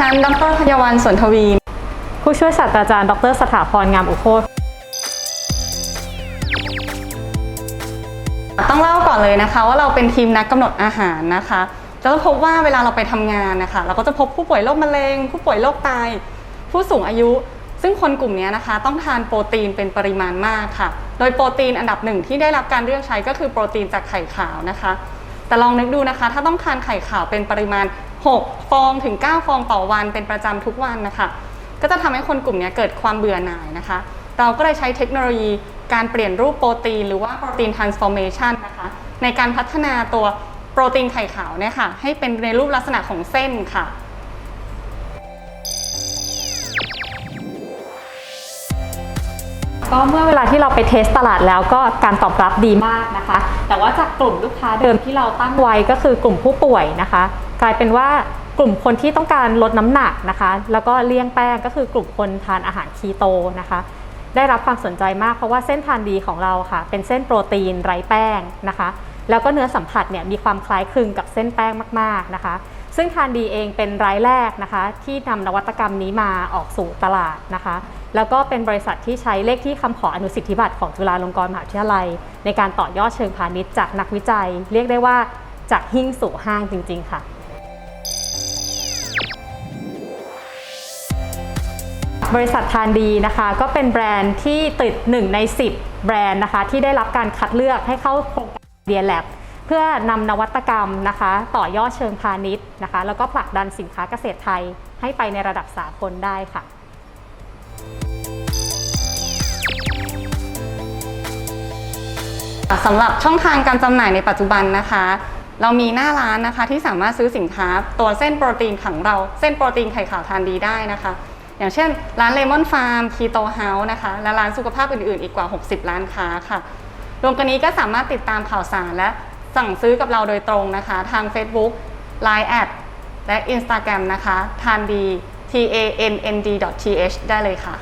ฉัน ดรพยาวันสวนทวี ผู้ช่วยศาสตราจารย์ ดร สถาพรงามอุโคตต้องเล่าก่อนเลยนะคะ ว่าเราเป็นทีมนักกำหนดอาหารนะคะ จะพบว่าเวลาเราไปทำงานนะคะ เราก็จะพบผู้ป่วยโรคมะเร็ง ผู้ป่วยโรคไต ผู้สูงอายุ ซึ่งคนกลุ่มนี้นะคะ ต้องทานโปรตีนเป็นปริมาณมากค่ะ โดยโปรตีนอันดับหนึ่งที่ได้รับการเลือกใช้ก็คือโปรตีนจากไข่ขาวนะคะ แต่ลองนึกดูนะคะ ถ้าต้องทานไข่ขาวเป็นปริมาณ 6 ฟองถึง 9 ฟองต่อวันเป็นประจำทุกวันนะคะ ก็จะทำให้คนกลุ่มนี้เกิดความเบื่อหน่ายนะคะ เราก็เลยใช้เทคโนโลยีการเปลี่ยนรูปโปรตีน หรือว่าโปรตีน transformation นะคะในการพัฒนาตัวโปรตีนไข่ขาวเนี่ยค่ะให้เป็นในรูปลักษณะของเส้นค่ะ ก็เมื่อเวลาที่เราไปเทสตลาดแล้วก็การตอบรับดีมากนะคะ แต่ว่าจากกลุ่มลูกค้าเดิมที่เราตั้งไว้ก็คือกลุ่มผู้ป่วยนะคะ กลายเป็นว่ากลุ่มคนที่ต้องการลดน้ำหนักนะคะ แล้วก็เลี่ยงแป้งก็คือกลุ่มคนทานอาหารคีโตนะคะ ได้รับความสนใจมากเพราะว่าเส้นทานดีของเราค่ะ เป็นเส้นโปรตีนไร้แป้งนะคะ แล้วก็เนื้อสัมผัสเนี่ยมีความคล้ายคลึงกับเส้นแป้งมากๆนะคะ ซึ่งทานดีเองเป็นรายแรกนะคะ ที่นำนวัตกรรมนี้มาออกสู่ตลาดนะคะ แล้วก็เป็นบริษัทที่ใช้เลขที่คำขออนุสิทธิบัตรของจุฬาลงกรณ์มหาวิทยาลัย ในการต่อยอดเชิงพาณิชย์จากนักวิจัย เรียกได้ว่าจากหิ้งสู่ห้างจริง ๆ ค่ะบริษัททานดีนะคะก็เป็นแบรนด์ที่ติด 1 ใน 10 แบรนด์นะคะ ที่ได้รับการคัดเลือกให้เข้าโครงการเดียแลบเพื่อนำนวัตกรรมนะคะ ต่อยอดเชิงพาณิชย์นะคะ แล้วก็ผลักดันสินค้าเกษตรไทยให้ไปในระดับสากลได้ค่ะ สำหรับช่องทางการจำหน่ายในปัจจุบันนะคะ เรามีหน้าร้านนะคะที่สามารถซื้อสินค้าตัวเส้นโปรตีนของเราเส้นโปรตีนไข่ขาวทานดีได้นะคะ อย่างเช่น ร้านเลมอนฟาร์มคีโตเฮาส์นะคะและร้านสุขภาพอื่นๆ อีกกว่า 60 ร้านค้าค่ะ รวมกันนี้ก็สามารถติดตามข่าวสารและสั่งซื้อกับเราโดยตรงนะคะ ทาง Facebook Line แอดและ Instagram นะคะทานดี t a n n d th ได้เลยค่ะ